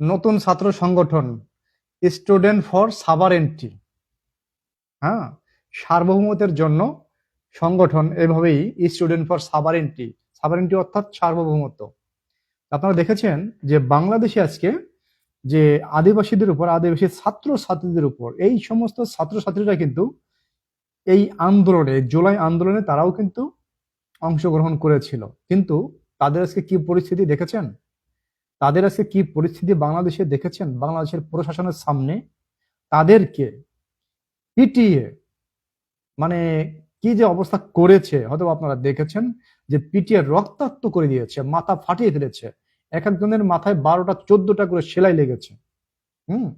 নতুন ছাত্র সংগঠন স্টুডেন্ট ফর সাবারেন্টি হ্যাঁ সার্বভৌমত্বের জন্য সংগঠন এভাবেই স্টুডেন্ট ফর সাবারেন্টি সাবারেন্টি অর্থাৎ সার্বভৌমত্ব। আপনারা দেখেছেন যে বাংলাদেশে আজকে যে আদিবাসীদের উপর, আদিবাসী ছাত্র ছাত্রীদের উপর, এই সমস্ত ছাত্র ছাত্রীরা কিন্তু এই আন্দোলনে, জুলাই আন্দোলনে তারাও কিন্তু অংশগ্রহণ করেছিল। কিন্তু তাদের আজকে কি পরিস্থিতি দেখেছেন? তাদের আজকে কি পরিস্থিতি বাংলাদেশে দেখেছেন? বাংলাদেশের প্রশাসনের সামনে তাদেরকে পিটিয়ে মানে কি যে অবস্থা করেছে হয়তো আপনারা দেখেছেন, যে পিটিয়ে রক্তাক্ত করে দিয়েছে, মাথা ফাটিয়ে ফেলেছে। এক একজনের মাথায় বারোটা, চোদ্দটা করে সেলাই লেগেছে। হুম?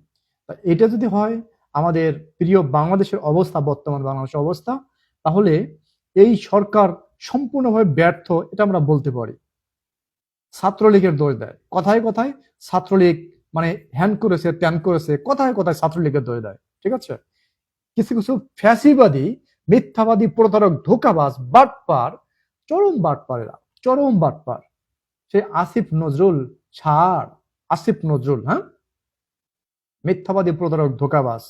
এটা যদি হয়, আমাদের প্রিয় বাংলাদেশের অবস্থা, বর্তমান বাংলাদেশের অবস্থা, তাহলে এই সরকার সম্পূর্ণভাবে ব্যর্থ, এটা আমরা বলতে পারি। ছাত্রলীগের দোষ দেয়। কথায় কথায় ছাত্রলীগ মানে হ্যান করেছে, ত্যান করেছে, কথায় কথায় ছাত্রলীগের দোষ দেয়। ঠিক আছে? কিছু কিছু ফ্যাসিবাদী, মিথ্যাবাদী, প্রতারক, ধোকাবাজ, বাটপার, চরম বাটপারেরা, চরম বাটপার। সে আসিফ নজরুল, ছাড়, আসিফ নজরুল হ্যাঁ? মিথ্যাবাদী, প্রতারক, ধোকাবাজ,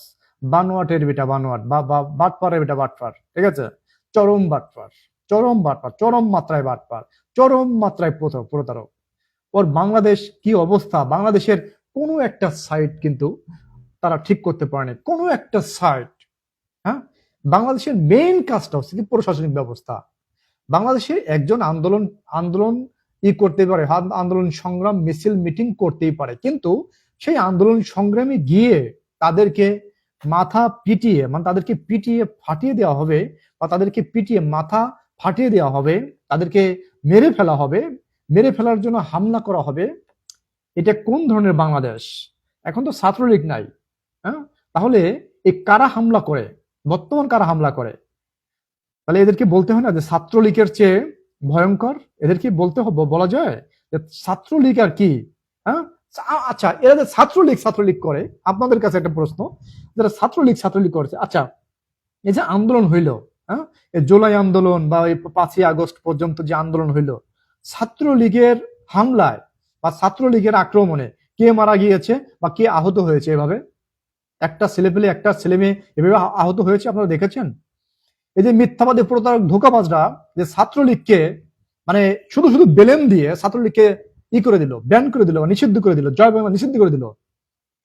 বানোয়াটের বেটা বানোয়াট, বা বাটপারের বেটা বাটপার। ঠিক আছে? চরম বাটপার। চরম বাটপার, চরম মাত্রায় বাটপার, চরম মাত্রায় প্রতারক। ওর বাংলাদেশ কি অবস্থা? বাংলাদেশের কোনো একটা সাইট কিন্তু তারা ঠিক করতে পারেনি কোনো একটা সাইট হ্যাঁ? বাংলাদেশের মেইন কাজটা হচ্ছে কি প্রশাসনিক ব্যবস্থা। বাংলাদেশে একজন আন্দোলন আন্দোলন ই করতে পারে আন- আন্দোলন সংগ্রাম, মিছিল মিটিং করতেই পারে। কিন্তু সেই আন্দোলন সংগ্রামে গিয়ে তাদেরকে মাথা পিটিয়ে মানে তাদেরকে পিটিয়ে ফাটিয়ে দেওয়া হবে বা তাদেরকে পিটিয়ে মাথা ফাটিয়ে দেওয়া হবে, তাদেরকে মেরে ফেলা হবে, মেরে ফেলার জন্য হামলা করা হবে। এটা কোন ধরনের বাংলাদেশ? এখন তো ছাত্রলীগ নাই হ্যাঁ? তাহলে এই কারা হামলা করে? বর্তমান কারা হামলা করে? তাহলে এদেরকে বলতে হয় না যে ছাত্রলীগের চেয়ে ভয়ঙ্কর? এদেরকে বলতে হবে বলা যায় যে ছাত্রলীগ আর কি হ্যাঁ? আচ্ছা এরা যে ছাত্রলীগ ছাত্রলীগ করে, আপনাদের কাছে একটা প্রশ্ন, যারা ছাত্রলীগ ছাত্রলীগ করেছে আচ্ছা এই যে আন্দোলন হইল হ্যাঁ? জুলাই আন্দোলন বা এই পাঁচই আগস্ট পর্যন্ত যে আন্দোলন হইল, ছাত্রলীগের হামলায় বা ছাত্রলীগের আক্রমণে কে মারা গিয়েছে বা কে আহত হয়েছে এভাবে? একটা ছেলেপেলে, একটা ছেলে মেয়ে এভাবে আহত হয়েছে, আপনারা দেখেছেন? এই যে মিথ্যাবাদী প্রতারক ধোকাবাজরা যে ছাত্রলীগকে মানে শুধু শুধু বেলেন দিয়ে ছাত্রলীগকে ই করে দিল, ব্যান করে দিল, নিষিদ্ধ করে দিল, জয় বাংলা নিষিদ্ধ করে দিল,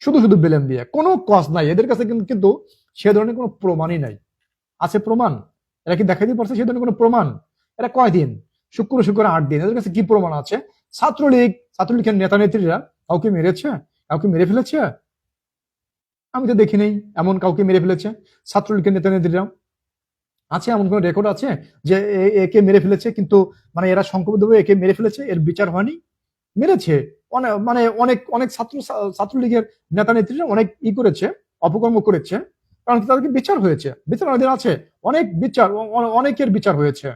শুধু শুধু বেলেন দিয়ে, কোনো কজ নাই। এদের কাছে কিন্তু কিন্তু সে ধরনের কোনো প্রমাণই নাই। আছে প্রমাণ? এরা কি দেখাইতে পারছে? সে ধরনের কোনো প্রমাণ? এরা কয়দিন? শুক্র শুক্র আট দিন। এদের কাছে কি প্রমাণ আছে? ছাত্রলীগ, ছাত্রলীগের নেতা নেত্রীরা কাউকে মেরেছে? কাউকে মেরে ফেলেছে? আমি তো দেখি নেই, এমন কাউকে মেরে ফেলেছে? ছাত্রলীগের নেতা নেত্রীরা আছে এমন কোন রেকর্ড আছে যে একে মেরে ফেলেছে কিন্তু মানে এরা সংকল্পভাবে একে মেরে ফেলেছে? এর বিচার হয়নি? মেরেছে। অনেক মানে অনেক অনেক ছাত্র, ছাত্রলীগের নেতা নেত্রীরা অনেক ই করেছে, অপকর্ম করেছে। কারণ তাদেরকে বিচার হয়েছে। বিচার আমাদের আছে। অনেক বিচার অনেকের বিচার হয়েছে।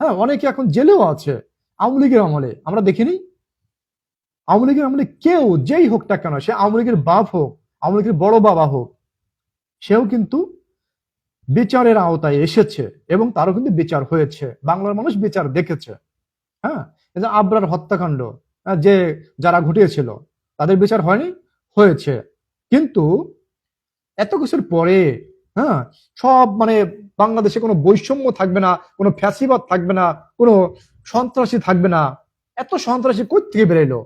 হ্যাঁ অনেকে এখন জেলেও আছে। আওয়ামী লীগের আমলে। আমরা দেখিনি। আওয়ামী লীগের আমলে কেউ, যেই হোক না কেন, সে আওয়ামী লীগের বাপ হোক, আওয়ামী লীগের বড় বাবা হোক, সেও কিন্তু বিচারের আওতায় এসেছে এবং তারও কিন্তু বিচার হয়েছে। বাংলার মানুষ বিচার দেখেছে। হ্যাঁ আবরার হত্যাকাণ্ড যে যারা ঘটিয়েছিল, তাদের বিচার হয়নি, হয়েছে। কিন্তু এত কিছুর পরে হ্যাঁ সব মানে বাংলাদেশে কোনো বৈষম্য থাকবে না, কোনো ফ্যাসিবাদ থাকবে না, কোনো সন্ত্রাসী থাকবে না। এত সন্ত্রাসী কই থেকে বেরোলো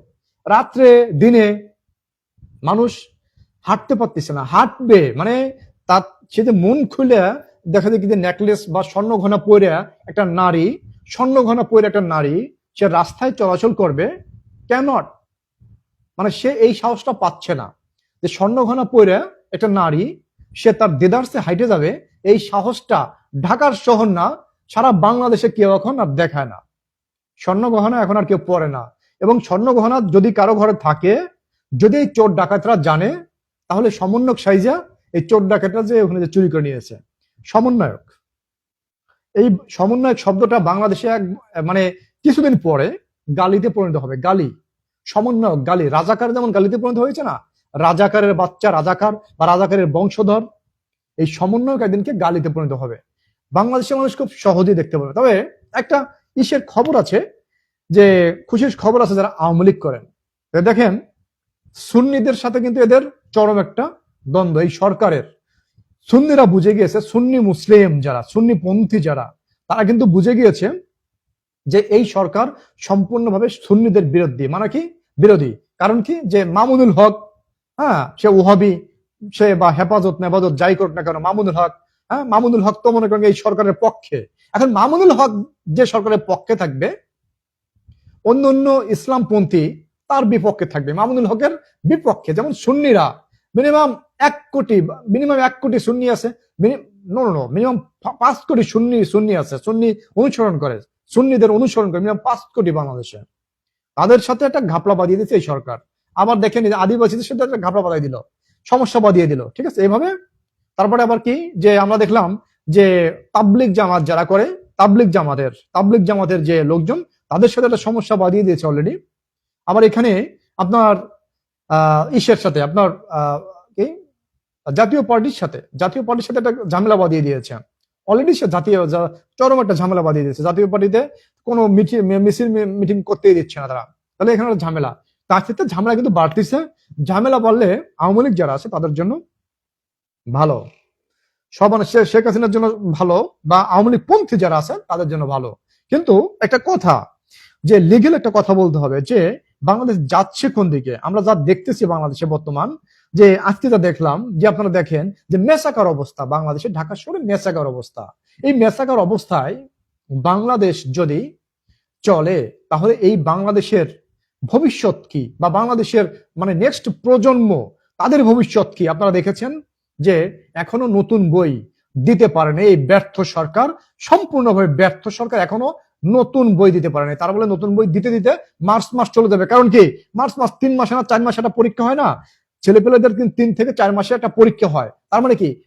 রাত্রে, দিনে মানুষ হাঁটতে পারতেছে না। হাঁটবে মানে তার, সে যে মন খুলে দেখা যায় কি নেকলেস বা স্বর্ণ ঘনা পরে একটা নারী, স্বর্ণ ঘনা পরে একটা নারী, সে রাস্তায় চলাচল করবে ক্যানট মানে সে এই সাহসটা পাচ্ছে না। যে স্বর্ণ ঘনা পরে একটা নারী, সে তার দেদারসে হাইটে যাবে, এই সাহসটা ঢাকার শহর না, সারা বাংলাদেশে কেউ এখন আর দেখায় না। স্বর্ণ গহনা এখন আর কেউ পরে না। এবং স্বর্ণ গহনা যদি কারও ঘরে থাকে, যদি এই চোর ডাকাতরা জানে, তাহলে সমন্বয়ক সাইজা এই চোর ডাকাতরা যে ওখানে যে চুরি করে নিয়েছে। সমন্বয়ক। এই সমন্বয়ক শব্দটা বাংলাদেশে এক মানে কিছুদিন পরে গালিতে পরিণত হবে। গালি। সমন্বয়ক, গালি। রাজাকার যেমন গালিতে পরিণত হয়েছে না রাজাকারের বাচ্চা রাজাকার বা রাজাকারের বংশধর, এই সমন্বয়ক একদিনকে গালিতে পরিণত হবে। বাংলাদেশের মানুষ খুব সহজেই দেখতে পাবে। তবে একটা ইসের খবর আছে যে, খুশির খবর আছে যারা আওয়ামী লীগ করেন। দেখেন, সুন্নিদের সাথে কিন্তু এদের চরম একটা দ্বন্দ্ব, এই সরকারের। সুন্নিরা বুঝে গিয়েছে, সুন্নি মুসলিম যারা, সুন্নি পন্থী যারা, তারা কিন্তু বুঝে গিয়েছে যে এই সরকার সম্পূর্ণভাবে সুন্নিদের বিরোধী। মানে কি? বিরোধী। কারণ কি? যে মামুনুল হক হ্যাঁ সে ওহাবি সে বা হেফাজত নেফাজত যাই করুক না কেন, মামুনুল হক হ্যাঁ মামুনুল হক তো মনে করেন এই সরকারের পক্ষে। এখন মামুনুল হক যে সরকারের পক্ষে থাকবে, অন্য অন্য ইসলামপন্থী তার বিপক্ষে থাকবে, মামুনুল হকের বিপক্ষে। যেমন সুন্নিরা, মিনিমাম এক কোটি, মিনিমাম এক কোটি সুন্নি আছে নো নো মিনিমাম পাঁচ কোটি সুন্নি সুন্নি আছে, সুন্নি অনুসরণ করে, সুন্নিদের অনুসরণ করে, মিনিমাম পাঁচ কোটি বাংলাদেশে। তাদের সাথে একটা ঘাপলা বাঁধিয়ে দিচ্ছে এই সরকার। আবার দেখেন আদিবাসীদের সাথে একটা ঘাপলা বাঁধিয়ে দিল, সমস্যা বাঁধিয়ে দিল, ঠিক আছে? এইভাবে তারপরে আবার কি? যে আমরা দেখলাম যে তাবলিক জামাত যারা করে তাবলিক জামাতের তাবলিক জামাতের যে লোকজন, তাদের সাথে একটা সমস্যা বাঁধিয়ে দিয়েছে অলরেডি আবার এখানে আপনার, আহ, ইসের সাথে, আপনার কি? জাতীয় পার্টির সাথে, জাতীয় পার্টির সাথে একটা ঝামেলা বাঁধিয়ে দিয়েছে। অলরেডি সে জাতীয় চরম একটা ঝামেলা বাঁধিয়ে দিয়েছে। জাতীয় পার্টিতে কোনো মিছিল, মিটিং করতেই দিচ্ছে না তারা। তাহলে এখানে একটা ঝামেলা। তার ক্ষেত্রে ঝামেলা কিন্তু বাড়তেছে। ঝামেলা বাড়লে আওয়ামী লীগ যারা আছে তাদের জন্য ভালো। সব শেখ হাসিনার জন্য ভালো বা আওয়ামী লীগ পন্থী যারা আছে তাদের জন্য ভালো। কিন্তু একটা কথা, যে লিগেল একটা কথা বলতে হবে যে বাংলাদেশ যাচ্ছে কোন দিকে? আমরা যা দেখতেছি বাংলাদেশে বর্তমান, যে আজকে যা দেখলাম, যে আপনারা দেখেন যে মেসাকার অবস্থা বাংলাদেশে ঢাকা শহরে মেসাকার অবস্থা। এই মেসাকার অবস্থায় বাংলাদেশ যদি চলে, তাহলে এই বাংলাদেশের ভবিষ্যৎ কি? বা বাংলাদেশের মানে নেক্সট প্রজন্ম, তাদের ভবিষ্যৎ কি? আপনারা দেখেছেন যে এখনও নতুন বই দিতে পারেন। এই ব্যর্থ সরকার, সম্পূর্ণভাবে ব্যর্থ সরকার এখনও নতুন বই দিতে পারেনি। তার বলে নতুন বই দিতে দিতে মার্চ মাস চলে যাবে। কারণ কি? মার্চ মাস তিন মাসে না, চার মাসে একটা পরীক্ষা হয় না? ছেলেপেলেদের তিন থেকে চার মাসে একটা পরীক্ষা হয়। তার মানে কি?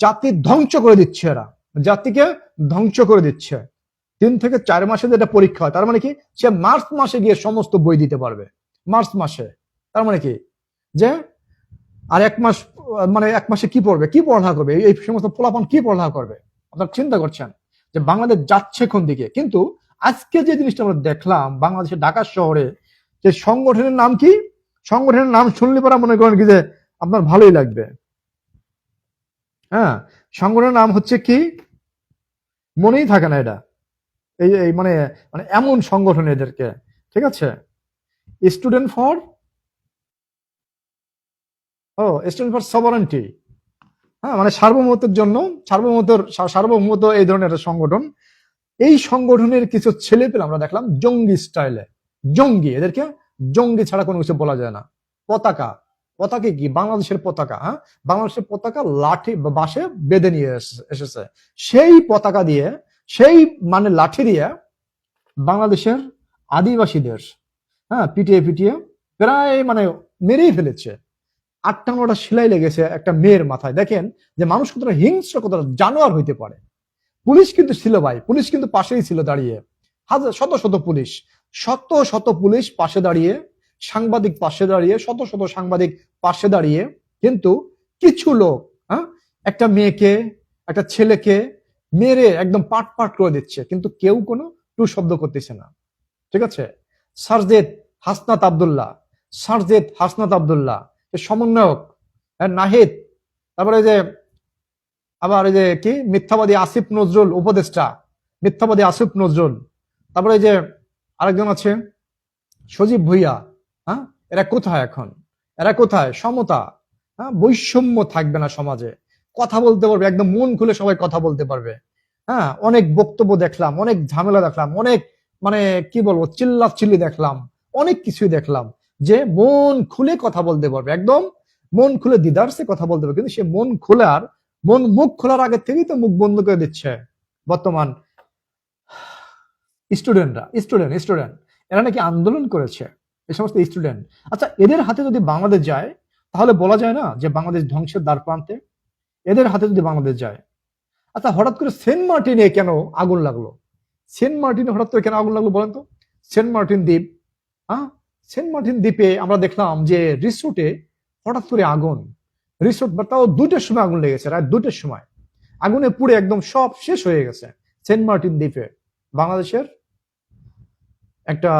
জাতি ধ্বংস করে দিচ্ছে এরা। জাতিকে ধ্বংস করে দিচ্ছে। তিন থেকে চার মাসে যেটা পরীক্ষা হয়, তার মানে কি? সে মার্চ মাসে গিয়ে সমস্ত বই দিতে পারবে। মার্চ মাসে। তার মানে কি? যে আর এক মাস মানে এক মাসে কি পড়বে? কি পড়ালেখা করবে? এই- সমস্ত পোলাপান কি পড়ালেখা করবে? আপনারা চিন্তা করছেন যে বাংলাদেশ যাচ্ছে কোন দিকে? কিন্তু আজকে যে জিনিসটা আমরা দেখলাম, বাংলাদেশের ঢাকা শহরে যে সংগঠনের নাম কি? সংগঠনের নাম শুনলে পরে মনে করেন কি যে আপনার ভালোই লাগবে। হ্যাঁ সংগঠনের নাম হচ্ছে কি? মনেই থাকে না এটা। এই এই মানে মানে এমন সংগঠন এদেরকে, ঠিক আছে? স্টুডেন্ট ফর ও স্টুডেন্ট ফর সভারেন্টি হ্যাঁ মানে সার্বভৌমত্বের জন্য, সার্বভৌমত্বর সার্বভৌমত্ব এই ধরনের একটা সংগঠন। এই সংগঠনের কিছু ছেলে পেলে আমরা দেখলাম জঙ্গি স্টাইলে। জঙ্গি, এদেরকে জঙ্গি ছাড়া কোনো কিছু বলা যায় না। পতাকা। পতাকা কি? বাংলাদেশের পতাকা হ্যাঁ? বাংলাদেশের পতাকা লাঠি বা বাঁশে বেঁধে নিয়ে এসে- এসেছে। সেই পতাকা দিয়ে সেই মানে লাঠি দিয়ে বাংলাদেশের আদিবাসীদের হ্যাঁ পিটিয়ে পিটিয়ে প্রায় মানে মেরেই ফেলেছে। আটটা নটা সেলাই লেগেছে একটা মেয়ের মাথায়। দেখেন যে মানুষ কতটা হিংস্র, কতটা জানোয়ার হইতে পারে। পুলিশ কিন্তু ছিল ভাই, পুলিশ কিন্তু পাশেই ছিল দাঁড়িয়ে। হাজার, শত শত পুলিশ। শত শত পুলিশ পাশে দাঁড়িয়ে, সাংবাদিক পাশে দাঁড়িয়ে, শত শত সাংবাদিক পাশে দাঁড়িয়ে কিন্তু কিছু লোক হ্যাঁ একটা মেয়েকে, একটা ছেলেকে মেরে একদম পাট পাট করে দিচ্ছে, কিন্তু কেউ কোনো টু শব্দ করতেছে না। ঠিক আছে? সারজেদ হাসনাত আবদুল্লাহ, সারজেদ হাসনাত আবদুল্লাহ সমন্বয়ক নাহিদ, তারপরে যে, আবার এই যে কি? মিথ্যাবাদী আসিফ নজরুল উপদেষ্টা, মিথ্যাবাদী আসিফ নজরুল, তারপরে যে আরেকজন আছে, সজীব ভুইয়া হ্যাঁ? এরা কোথায় এখন? এরা কোথায়? সমতা হ্যাঁ? বৈষম্য থাকবে না সমাজে। কথা বলতে পারবে, একদম মন খুলে সবাই কথা বলতে পারবে। হ্যাঁ অনেক বক্তব্য দেখলাম, অনেক ঝামেলা দেখলাম, অনেক মানে কি বলব চিল্লা চিল্লি দেখলাম, অনেক কিছুই দেখলাম যে মন খুলে কথা বলতে পারবে, একদম মন খুলে দিদারসে কথা বলতে পারবে, কিন্তু সে মন খোলার মন মুখ খোলার আগে থেকেই তো মুখ বন্ধ করে দিচ্ছে বর্তমান স্টুডেন্টরা, স্টুডেন্ট স্টুডেন্ট, এরা নাকি আন্দোলন করেছে এই সমস্ত স্টুডেন্ট। আচ্ছা এদের হাতে যদি বাংলাদেশ যায়, তাহলে বলা যায় না যে বাংলাদেশ ধ্বংসের দ্বার প্রান্তে? এদের হাতে যদি বাংলাদেশ যায়। আচ্ছা হঠাৎ করে সেন্ট মার্টিনে কেন আগুন লাগল? সেন্ট মার্টিনে হঠাৎ করে কেন আগুন লাগল বলেন তো? সেন্ট মার্টিন দ্বীপ হ্যাঁ? সেন্ট মার্টিন দ্বীপে আমরা দেখলাম যে রিসোর্টে হঠাৎ করে আগুন। রিসোর্ট বা তাও দুইটার সময় আগুন লেগেছে, রাত দুইটার সময়। আগুনে পুড়ে একদম সব শেষ হয়ে গেছে সেন্ট মার্টিন দ্বীপে। বাংলাদেশের একটা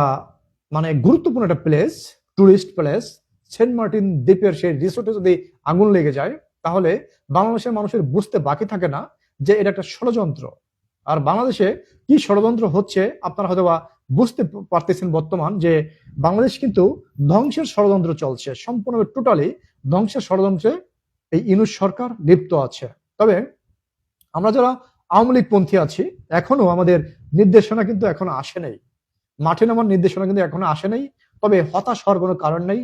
মানে গুরুত্বপূর্ণ একটা place tourist place Saint Martin দ্বীপের সেই রিসোর্টে যদি আগুন লেগে যায় তাহলে বাংলাদেশের মানুষের বুঝতে বাকি থাকে না যে এটা একটা ষড়যন্ত্র। আর বাংলাদেশে কি ষড়যন্ত্র হচ্ছে আপনারা হয়তো বা বুঝতে পারতেছেন বর্তমান যে বাংলাদেশ কিন্তু ধ্বংসের ষড়যন্ত্র চলছে সম্পূর্ণ টোটালি ধ্বংসের ষড়যন্ত্রে এই ইনুস সরকার লিপ্ত আছে। তবে আমরা যারা আওয়ামী লীগ পন্থী আছি, এখনও আমাদের নির্দেশনা কিন্তু এখনও আসে নাই। মাঠে নামার নির্দেশনা কিন্তু এখনও আসে নাই, তবে হতাশ হওয়ার কোনো কারণ নেই।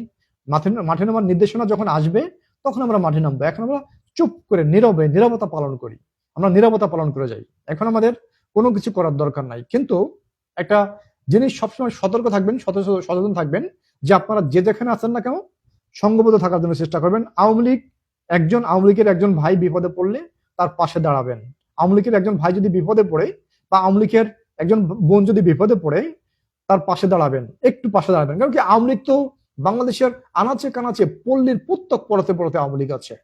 মাঠে নামার নির্দেশনা যখন আসবে তখন আমরা মাঠে নামবো। এখন আমরা চুপ করে নীরবে নীরবতা পালন করি। আমরা নীরবতা পালন করে যাই। এখন আমাদের কোনো কিছু করার দরকার নাই। কিন্তু একটা জিনিস সবসময় সতর্ক থাকবেন সচেতন থাকবেন যে আপনারা যে যেখানে আছেন না কেন সঙ্গবদ্ধ থাকার জন্য চেষ্টা করবেন। আওয়ামী লীগ একজন, আওয়ামী লীগের একজন ভাই বিপদে পড়লে তার পাশে দাঁড়াবেন। আওয়ামী লীগের একজন ভাই যদি বিপদে পড়ে বা আওয়ামী লীগের একজন বোন যদি বিপদে পড়ে, তার পাশে দাঁড়াবেন, একটু পাশে দাঁড়াবেন। কারণ কি আওয়ামী লীগ তো বাংলাদেশের আনাচে কানাচে পল্লীর প্রত্যেক পড়াতে পড়াতে আওয়ামী লীগ আছে।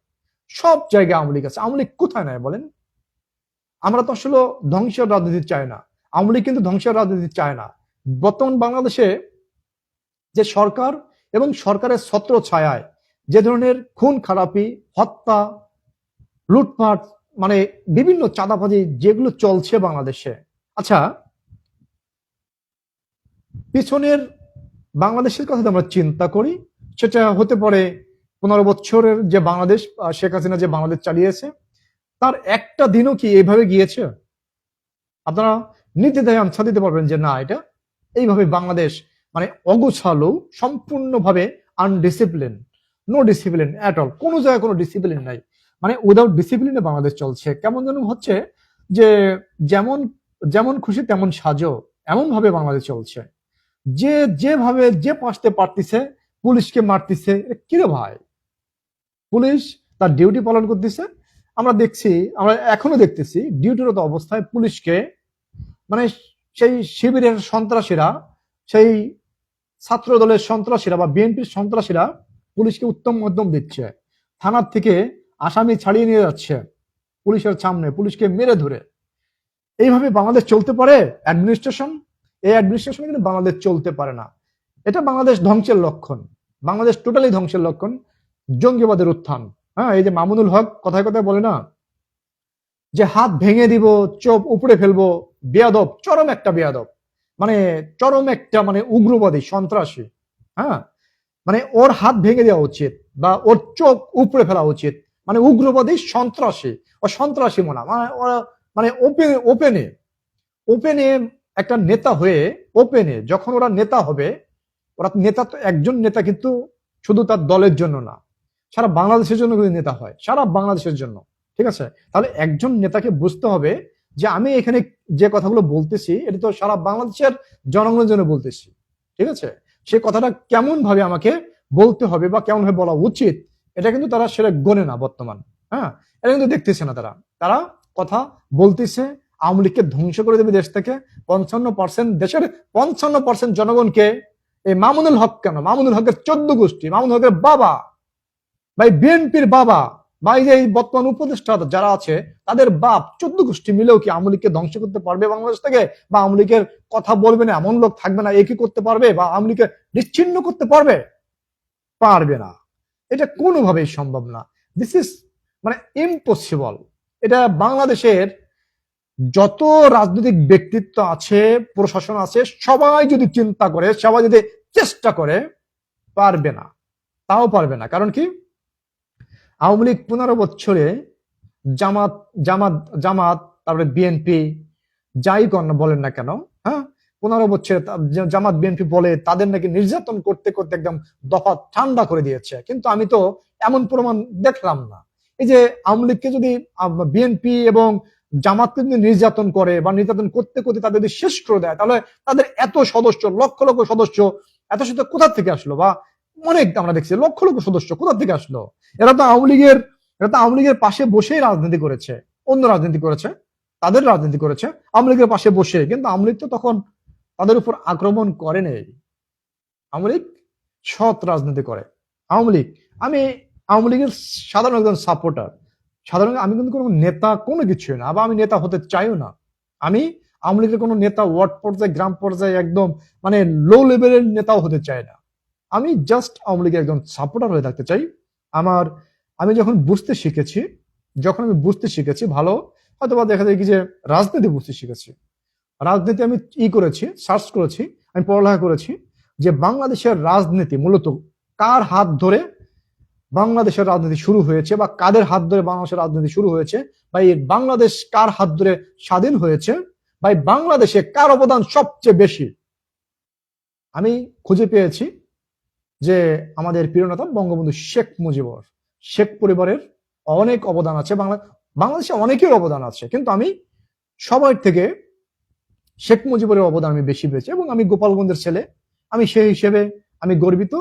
সব জায়গায় আওয়ামী আছে। আওয়ামী লীগ কোথায় নেয় বলেন? আমরা তো আসলে ধ্বংসের রাজনীতি চাই না। আওয়ামী লীগ কিন্তু ধ্বংসের রাজনীতি চায় না। বর্তমান বাংলাদেশে যে সরকার এবং সরকারের ছত্র ছায়ায় যে ধরনের খুন, খারাপি, হত্যা, লুটপাট মানে বিভিন্ন চাঁদাবাজি যেগুলো চলছে বাংলাদেশে। আচ্ছা পিছনের বাংলাদেশের কথা আমরা চিন্তা করি, সেটা হতে পারে পনেরো বছরের যে বাংলাদেশ শেখ হাসিনা যে বাংলাদেশ চালিয়েছে, তার একটা দিনও কি এইভাবে গিয়েছে? আপনারা নির্দ্বিধায় আনসার দিতে পারবেন যে না, এটা এইভাবে বাংলাদেশ মানে অগোছালো, সম্পূর্ণভাবে undiscipline no discipline at all কোনো জায়গায় কোনো ডিসিপ্লিন নাই। মানে উইদাউট ডিসিপ্লিনে বাংলাদেশ চলছে। কেমন যেন হচ্ছে যে যেমন যেমন খুশি তেমন সাজো এমন ভাবে বাংলাদেশ চলছে। যে, যেভাবে, যে পাশতে পারতিছে, পুলিশকে মারতিছে কিরে ভাই? পুলিশ তার ডিউটি পালন করতেছে। আমরা দেখছি, আমরা এখনও দেখতেছি, ডিউটিরত অবস্থায় পুলিশকে মানে সেই শিবিরের সন্ত্রাসীরা, সেই ছাত্র দলের সন্ত্রাসীরা বা বিএনপির সন্ত্রাসীরা পুলিশকে উত্তম মধ্যম দিচ্ছে। থানার থেকে আসামি ছাড়িয়ে নিয়ে যাচ্ছে পুলিশের সামনে, পুলিশকে মেরে ধরে। এইভাবে বাংলাদেশ চলতে পারে? অ্যাডমিনিস্ট্রেশন এই অ্যাডমিনিস্ট্রেশন কিন্তু বাংলাদেশ চলতে পারে না। এটা বাংলাদেশ ধ্বংসের লক্ষণ। বাংলাদেশ টোটালি ধ্বংসের লক্ষণ। জঙ্গিবাদের উত্থান। হ্যাঁ এই যে মামুনুল হক কথায় কথায় বলে না, যে হাত ভেঙে দিব, চোপ উপড়ে ফেলব, বেয়াদব, চরম একটা বেয়াদব। মানে চরম একটা মানে উগ্রবাদী, সন্ত্রাসী। হ্যাঁ মানে ওর হাত ভেঙে দেওয়া উচিত বা ওর চোখ উপড়ে ফেলা উচিত। মানে উগ্রবাদী, সন্ত্রাসী ও সন্ত্রাসী মনা ওরা মানে ওপেন ওপেনে ওপেনে একটা নেতা হয়ে ওপেনে যখন ওরা নেতা হবে, ওরা নেতা তো একজন নেতা কিন্তু শুধু তার দলের জন্য না, সারা বাংলাদেশের জন্য কিন্তু নেতা হয়, সারা বাংলাদেশের জন্য, ঠিক আছে? তাহলে একজন নেতাকে বুঝতে হবে যে আমি এখানে যে কথাগুলো বলতেছি, এটা তো সারা বাংলাদেশের জনগণের জন্য বলতেছি, ঠিক আছে? সে কথাটা কেমন ভাবে আমাকে বলতে হবে বা কেমন ভাবে বলা উচিত, এটা কিন্তু তারা সেটা গনে না বর্তমান হ্যাঁ? এটা কিন্তু দেখতেছে না তারা। তারা কথা বলতেছে, আওয়ামী লীগকে ধ্বংস করে দেবে দেশ থেকে পঞ্চান্ন পার্সেন্ট দেশের পঞ্চান্ন পার্সেন্ট জনগণকে এই মামুনুল হক কেন? মামুনুল হকের চোদ্দ গোষ্ঠী, মামুনুল হকের বাবা, ভাই বিএনপির বাবা বা যে এই বর্তমান উপদেষ্টা যারা আছে, তাদের বাপ চোদ্দ গোষ্ঠী মিলেও কি আওয়ামী লীগকে ধ্বংস করতে পারবে বাংলাদেশ থেকে? বা আওয়ামী লীগের কথা বলবে না, এমন লোক থাকবে না একই করতে পারবে? বা আওয়ামী লীগকে নিশ্চিন্ন করতে পারবে? পারবে না। এটা কোনোভাবেই সম্ভব না। দিস ইজ মানে ইম্পসিবল এটা বাংলাদেশের যত রাজনৈতিক ব্যক্তিত্ব আছে, প্রশাসন আছে, সবাই যদি চিন্তা করে, সবাই যদি চেষ্টা করে, পারবে না। তাও পারবে না। কারণ কি? আওয়ামী লীগ পনেরো বছরে জামাত জামাত জামাত, তারপরে বিএনপি, যাই কর না বলেন না কেন হ্যাঁ? পনেরো বছরে জামাত, বিএনপি বলে তাদের নাকি নির্যাতন করতে করতে একদম দফা ঠান্ডা করে দিয়েছে। কিন্তু আমি তো এমন প্রমাণ দেখলাম না। এই যে আওয়ামী লীগকে যদি বিএনপি এবং জামাতকে যদি নির্যাতন করে বা নির্যাতন করতে করতে তাদের যদি শেষ করে দেয়, তাহলে তাদের এত সদস্য, লক্ষ লক্ষ সদস্য, এত সদস্য কোথা থেকে আসলো বা অনেক আমরা দেখছি, লক্ষ লক্ষ সদস্য কোথা থেকে আসলো? এরা তো আওয়ামী লীগের, এরা তো আওয়ামী লীগের পাশে বসেই রাজনীতি করেছে, অন্য রাজনীতি করেছে, তাদের রাজনীতি করেছে, আওয়ামী লীগের পাশে বসে, কিন্তু আওয়ামী লীগ তো তখন তাদের উপর আক্রমণ করে নেই। আওয়ামী লীগ সৎ রাজনীতি করে। আওয়ামী লীগ, আমি আওয়ামী লীগের সাধারণ একজন সাপোর্টার। সাধারণ আমি কিন্তু কোনো নেতা কোনো কিছু না আবার আমি নেতা হতে চাইও না। আমি আওয়ামী লীগের কোনো নেতা ওয়ার্ড পর্যায়ে, গ্রাম পর্যায়ে একদম মানে লো লেভেলের নেতাও হতে চাই না। আমি জাস্ট আওয়ামী লীগের একজন সাপোর্টার হয়ে থাকতে চাই। আমার, আমি যখন বুঝতে শিখেছি, যখন আমি বুঝতে শিখেছি ভালো হয়তো বা দেখা যায় কি যে রাজনীতি বুঝতে শিখেছি। রাজনীতি আমি ই করেছি সার্চ করেছি, আমি পড়ালেখা করেছি যে বাংলাদেশের রাজনীতি মূলত কার হাত ধরে বাংলাদেশের রাজনীতি শুরু হয়েছে বা কাদের হাত ধরে বাংলাদেশের রাজনীতি শুরু হয়েছে? বা এই বাংলাদেশ কার হাত ধরে স্বাধীন হয়েছে? বা বাংলাদেশে কার অবদান সবচেয়ে বেশি? আমি খুঁজে পেয়েছি যে আমাদের প্রিয় নেতা বঙ্গবন্ধু শেখ মুজিবর। শেখ পরিবারের অনেক অবদান আছে, বাংলা বাংলাদেশে অনেকের অবদান আছে, কিন্তু আমি সবার থেকে শেখ মুজিবুরের অবদান আমি বেশি পেয়েছি এবং আমি গোপালগঞ্জের ছেলে। আমি সেই হিসেবে আমি গর্বিত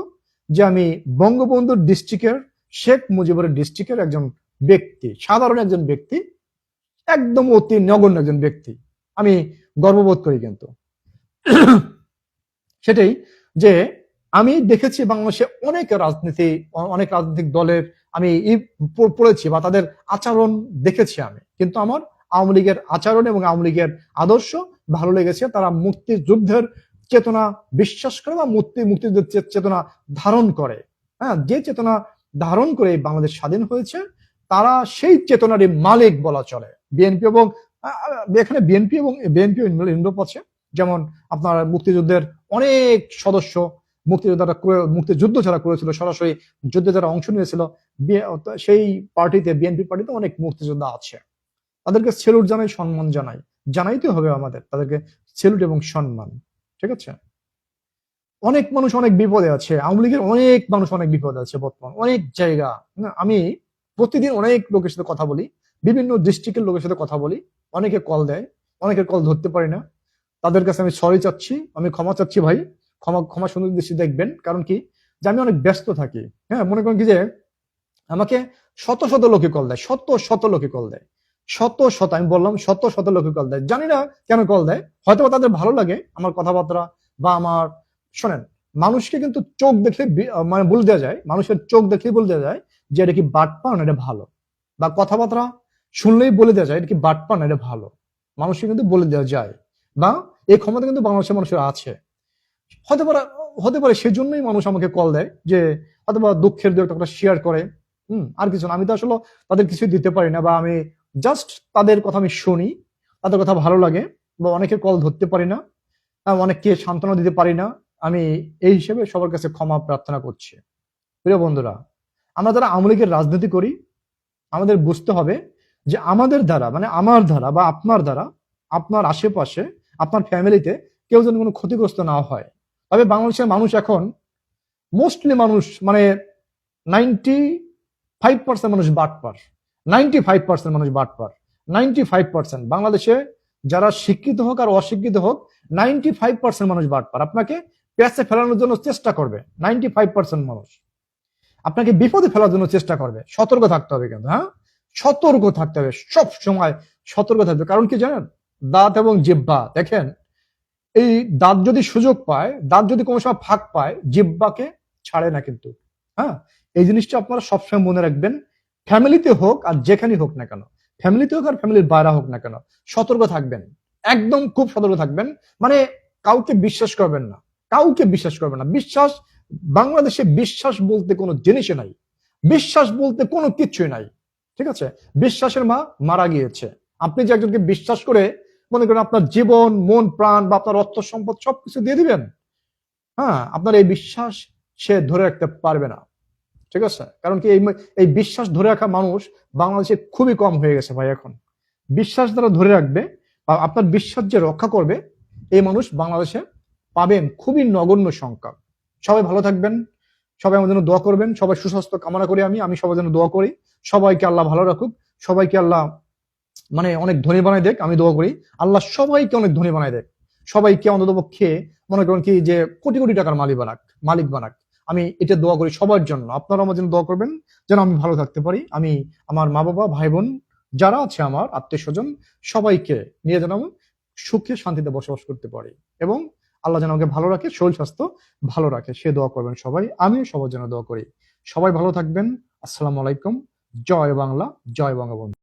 যে আমি বঙ্গবন্ধুর ডিস্ট্রিক্টের শেখ মুজিবুরের ডিস্ট্রিক্টের একজন ব্যক্তি, সাধারণ একজন ব্যক্তি, একদম অতি নগণ্য একজন ব্যক্তি। আমি গর্ববোধ করি কিন্তু। সেটাই যে আমি দেখেছি বাংলাদেশে অনেক রাজনীতি, অনেক রাজনৈতিক দলের আমি পড়েছি বা তাদের আচরণ দেখেছি আমি। কিন্তু আমার আওয়ামী লীগের আচরণ এবং আওয়ামী লীগের আদর্শ ভালো লেগেছে। তারা মুক্তিযুদ্ধের চেতনা বিশ্বাস করে বা মুক্তি, মুক্তিযুদ্ধের চেতনা ধারণ করে। হ্যাঁ যে চেতনা ধারণ করে বাংলাদেশ স্বাধীন হয়েছে, তারা সেই চেতনারই মালিক বলা চলে। বিএনপি এবং এখানে বিএনপি এবং বিএনপি ইনভলভ আছে। যেমন আপনার মুক্তিযুদ্ধের অনেক সদস্য, মুক্তিযোদ্ধারা মুক্তিযুদ্ধ যারা করেছিল, সরাসরি যুদ্ধে যারা অংশ নিয়েছিল সেই পার্টিতে বিএনপি পার্টিতে অনেক মুক্তিযোদ্ধা আছে। তাদেরকে সেলুট জানাই, সম্মান জানাই। জানাইতে হবে আমাদের। তাদেরকে সেলুট এবং সম্মান। ঠিক আছে? অনেক মানুষ অনেক বিপদে আছে। আওয়ামী লীগের অনেক মানুষ অনেক বিপদে আছে বর্তমান। অনেক জায়গা। আমি প্রতিদিন অনেক লোকের সাথে কথা বলি, বিভিন্ন ডিস্ট্রিক্টের লোকের সাথে কথা বলি। অনেকে কল দেয়, অনেকের কল ধরতে পারি না। তাদের কাছে আমি সরি চাচ্ছি, আমি ক্ষমা চাচ্ছি ভাই। ক্ষমা ক্ষমা সুন্দর দৃষ্টি দেখবেন। কারণ কি? যে আমি অনেক ব্যস্ত থাকি। হ্যাঁ মনে করেন কি যে আমাকে শত শত লোকে কল দেয়, শত শত লোকে কল দেয়। শত শত, আমি বললাম শত শত লোকে কল দেয়। জানি না কেন কল দেয় হয়তো তাদের ভালো লাগে আমার কথাবার্তা বা আমার, শোনেন, মানুষকে কিন্তু চোখ দেখলে মানে বলে দেওয়া যায়, মানুষের চোখ দেখলেই বলে দেওয়া যায় যে এটা কি বাটপান এটা ভালো। বা কথাবার্তা শুনলেই বলে দেওয়া যায়, এটা কি বাটপান এটা ভালো। মানুষকে কিন্তু বলে দেওয়া যায়। বা এই ক্ষমতা কিন্তু বাংলাদেশের মানুষের আছে। হতে পারে হতে পারে সেজন্যই মানুষ আমাকে কল দেয় যে অথবা দুঃখের দু একটা শেয়ার করে। হুম, আর কিছু না, আমি তো আসলে তাদের কিছু দিতে পারি না বা আমি জাস্ট তাদের কথা আমি শুনি, তাদের কথা ভালো লাগে, বা অনেকে কল ধরতে পারি না অনেককে সান্ত্বনা দিতে পারি না, আমি এই হিসেবে সবার কাছে ক্ষমা প্রার্থনা করছি। প্রিয় বন্ধুরা, আমরা যারা আওয়ামী লীগের রাজনীতি করি, আমাদের বুঝতে হবে যে আমাদের দ্বারা মানে আমার দ্বারা বা আপনার দ্বারা, আপনার আশেপাশে, আপনার ফ্যামিলিতে কেউ যেন কোনো ক্ষতিগ্রস্ত না হয়। তবে বাংলাদেশের মানুষ এখন মোস্টলি মানুষ মানে নাইনটি ফাইভ পার্সেন্ট মানুষ বাটপার। নাইনটি ফাইভ পার্সেন্ট মানুষ বাটপার নাইনটি ফাইভ পার্সেন্ট বাংলাদেশে যারা শিক্ষিত হোক আর অশিক্ষিত হোক নাইনটি ফাইভ পার্সেন্ট মানুষ বাটপার আপনাকে প্যাসে ফেলানোর জন্য চেষ্টা করবে। নাইনটি ফাইভ পার্সেন্ট মানুষ। আপনাকে বিপদে ফেলার জন্য চেষ্টা করবে। সতর্ক থাকতে হবে কিন্তু হ্যাঁ? সতর্ক থাকতে হবে। সব সময় সতর্ক থাকতে হবে। কারণ কি জানেন? দাঁত এবং জিব্বা দেখেন? এই দাঁত যদি সুযোগ পায়, দাঁত যদি কোনো সময় ফাঁক পায় জিব্বাকে ছাড়ে না কিন্তু হ্যাঁ? এই জিনিসটা আপনারা সবসময় মনে রাখবেন। ফ্যামিলিতে হোক আর যেখানেই হোক না কেন, ফ্যামিলিতে হোক আর ফ্যামিলির বাইরে হোক না কেন, সতর্ক থাকবেন, একদম খুব সতর্ক থাকবেন। মানে কাউকে বিশ্বাস করবেন না, কাউকে বিশ্বাস করবেন না। বিশ্বাস, বাংলাদেশে বিশ্বাস বলতে কোনো জিনিসই নাই, বিশ্বাস বলতে কোনো কিছুই নাই, ঠিক আছে? বিশ্বাসের মা মারা গিয়েছে। আপনি যে একজনকে বিশ্বাস করে মনে করেন আপনার জীবন, মন, প্রাণ বা আপনার অর্থ সম্পদ সবকিছু দিয়ে দিবেন হ্যাঁ আপনার এই বিশ্বাস সে ধরে রাখতে পারবে না। ঠিক আছে? কারণ কি এই এই বিশ্বাস ধরে রাখা মানুষ বাংলাদেশে খুবই কম হয়ে গেছে ভাই এখন। বিশ্বাস দ্বারা ধরে রাখবে বা আপনার বিশ্বাস যে রক্ষা করবে, এই মানুষ বাংলাদেশে পাবেন খুবই নগণ্য সংখ্যা। সবাই ভালো থাকবেন, সবাই আমার জন্য দোয়া করবেন, সবাই সুস্বাস্থ্য কামনা করি আমি আমি সবার জন্য দোয়া করি। সবাইকে আল্লাহ ভালো রাখুক, সবাইকে আল্লাহ মানে অনেক ধনী বানাই দেখ, আমি দোয়া করি। আল্লাহ সবাইকে অনেক ধনী বানাই দেখ। সবাইকে অন্তত পক্ষে মনে করেন কি যে কোটি কোটি টাকার মালিক বানাক মালিক বানাক। আমি এটা দোয়া করি সবার জন্য। আপনারা আমার জন্য দোয়া করবেন যেন আমি ভালো থাকতে পারি। আমি আমার মা বাবা, ভাই বোন যারা আছে আমার, আত্মীয় স্বজন, সবাইকে নিয়ে যেন আমি সুখে শান্তিতে বসবাস করতে পারি এবং আল্লাহ যেন আমাকে ভালো রাখে, শরীর স্বাস্থ্য ভালো রাখে। সে দোয়া করবেন সবাই। আমিও সবার জন্য দোয়া করি। সবাই ভালো থাকবেন। আসসালামু আলাইকুম। জয় বাংলা, জয় বঙ্গবন্ধু।